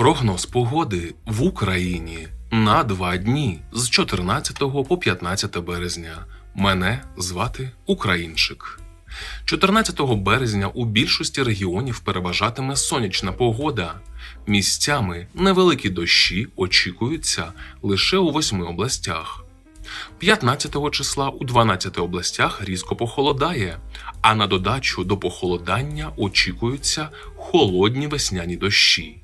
Прогноз погоди в Україні на два дні з 14 по 15 березня. Мене звати Українчик. 14 березня у більшості регіонів переважатиме сонячна погода. Місцями невеликі дощі очікуються лише у восьми областях. 15 числа у 12 областях різко похолодає, а на додачу до похолодання очікуються холодні весняні дощі.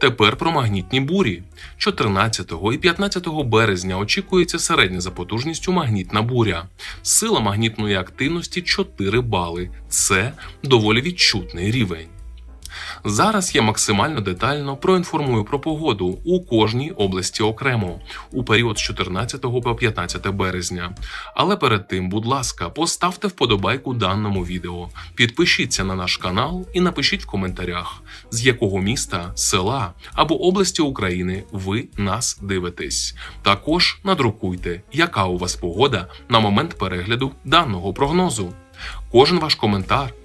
Тепер про магнітні бурі. 14 і 15 березня очікується середня за потужністю магнітна буря. Сила магнітної активності 4 бали. Це доволі відчутний рівень. Зараз я максимально детально проінформую про погоду у кожній області окремо у період з 14 по 15 березня. Але перед тим, будь ласка, поставте вподобайку даному відео, підпишіться на наш канал і напишіть в коментарях, з якого міста, села або області України ви нас дивитесь. Також надрукуйте, яка у вас погода на момент перегляду даного прогнозу. Кожен ваш коментар,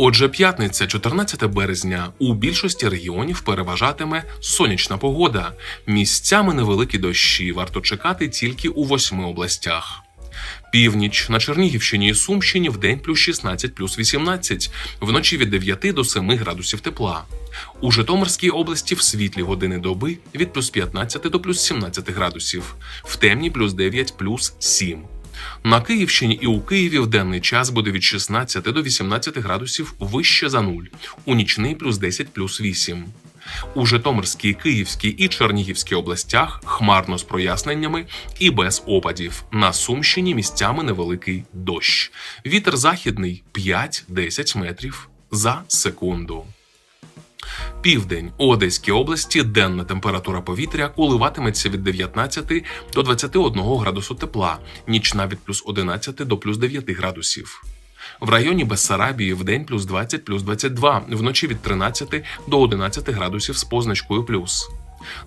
Отже, п'ятниця, 14 березня, у більшості регіонів переважатиме сонячна погода. Місцями невеликі дощі варто чекати тільки у восьми областях. Північ на Чернігівщині і Сумщині в день плюс 16 плюс 18, вночі від 9 до 7 градусів тепла. У Житомирській області в світлі години доби від плюс 15 до плюс 17 градусів, в темні плюс 9 плюс 7. На Київщині і у Києві в денний час буде від 16 до 18 градусів вище за нуль, у нічний плюс 10 плюс 8. У Житомирській, Київській і Чернігівській областях хмарно з проясненнями і без опадів. На Сумщині місцями невеликий дощ. Вітер західний 5-10 метрів за секунду. Південь у Одеській області денна температура повітря коливатиметься від 19 до 21 градусу тепла, нічна від плюс 11 до плюс 9 градусів. В районі Бессарабії в день плюс 20 плюс 22, вночі від 13 до 11 градусів з позначкою плюс.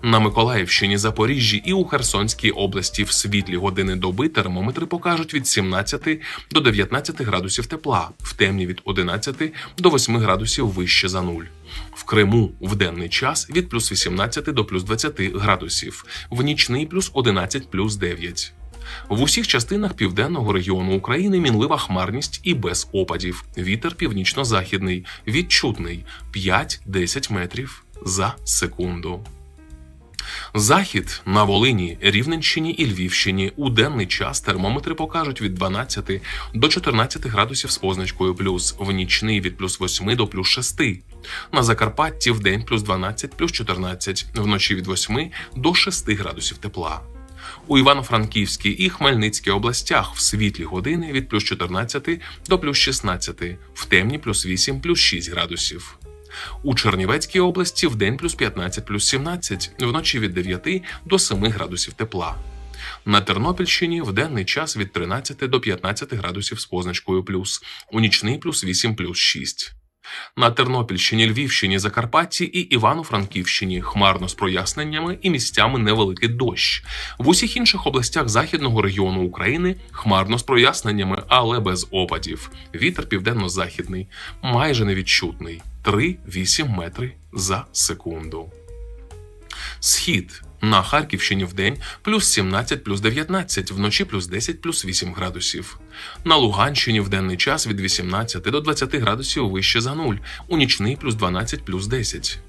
На Миколаївщині, Запоріжжі і у Херсонській області в світлі години доби термометри покажуть від 17 до 19 градусів тепла, в темні від 11 до 8 градусів вище за нуль. В Криму в денний час від плюс 18 до плюс 20 градусів, в нічний плюс 11 плюс 9. В усіх частинах південного регіону України мінлива хмарність і без опадів. Вітер північно-західний, відчутний 5-10 метрів за секунду. Захід на Волині, Рівненщині і Львівщині у денний час термометри покажуть від 12 до 14 градусів з позначкою плюс, в нічний від плюс 8 до плюс 6. На Закарпатті в день плюс 12 плюс 14, вночі від 8 до 6 градусів тепла. У Івано-Франківській і Хмельницькій областях в світлі години від плюс 14 до плюс 16, в темні плюс 8 плюс 6 градусів. У Чернівецькій області в день плюс 15 плюс 17, вночі від 9 до 7 градусів тепла. На Тернопільщині в денний час від 13 до 15 градусів з позначкою плюс, у нічний плюс 8 плюс 6. На Тернопільщині, Львівщині, Закарпатті і Івано-Франківщині хмарно з проясненнями і місцями невеликий дощ. В усіх інших областях західного регіону України хмарно з проясненнями, але без опадів. Вітер південно-західний, майже невідчутний 3-8 метри за секунду. Схід на Харківщині в день плюс 17 плюс 19, вночі плюс 10 плюс 8 градусів. На Луганщині в денний час від 18 до 20 градусів вище за нуль, у нічний плюс 12 плюс 10.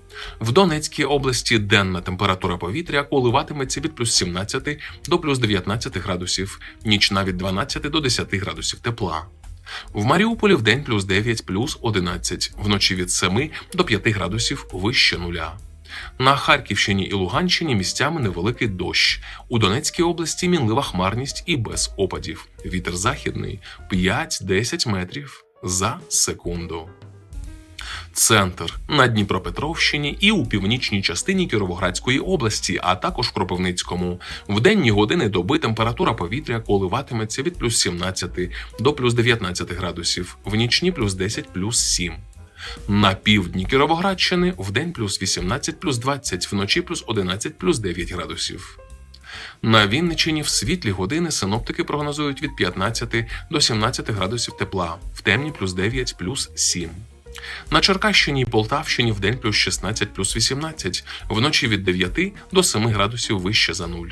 В Донецькій області денна температура повітря коливатиметься від плюс 17 до плюс 19 градусів, нічна від 12 до 10 градусів тепла. В Маріуполі в день плюс 9 плюс 11, вночі від 7 до 5 градусів вище нуля. На Харківщині і Луганщині місцями невеликий дощ. У Донецькій області мінлива хмарність і без опадів. Вітер західний 5-10 метрів за секунду. Центр на Дніпропетровщині і у північній частині Кіровоградської області, а також Кропивницькому. В денні години доби температура повітря коливатиметься від плюс 17 до плюс 19 градусів, в нічні плюс 10 плюс 7. На півдні Кіровоградщини в день плюс 18 плюс 20, вночі плюс 11 плюс 9 градусів. На Вінничині в світлі години синоптики прогнозують від 15 до 17 градусів тепла, в темні плюс 9 плюс 7. На Черкащині і Полтавщині в день плюс 16 плюс 18, вночі від 9 до 7 градусів вище за нуль.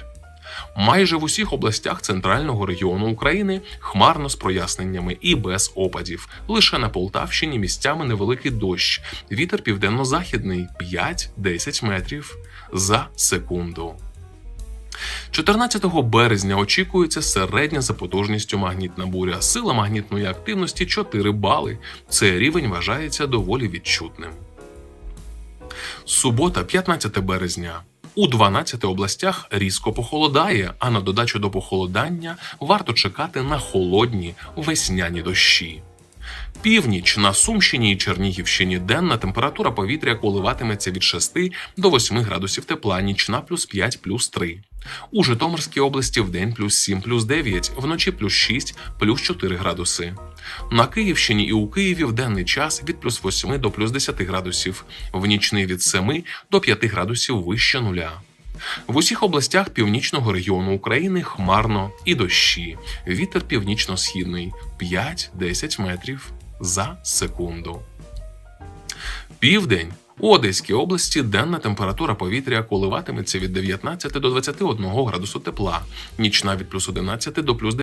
Майже в усіх областях центрального регіону України хмарно з проясненнями і без опадів. Лише на Полтавщині місцями невеликий дощ. Вітер південно-західний 5-10 метрів за секунду. 14 березня очікується середня за потужністю магнітна буря. Сила магнітної активності 4 бали. Цей рівень вважається доволі відчутним. Субота, 15 березня. У 12 областях різко похолодає, а на додачу до похолодання варто чекати на холодні весняні дощі. Північ на Сумщині і Чернігівщині денна температура повітря коливатиметься від 6 до 8 градусів тепла, нічна плюс 5 плюс 3. У Житомирській області вдень плюс 7 плюс 9, вночі плюс 6 плюс 4 градуси. На Київщині і у Києві в денний час від плюс 8 до плюс 10 градусів, в нічний від 7 до 5 градусів вище нуля. В усіх областях північного регіону України хмарно і дощі. Вітер північно-східний 5-10 метрів за секунду. Південь у Одеській області денна температура повітря коливатиметься від 19 до 21 градусу тепла, нічна від плюс 11 до плюс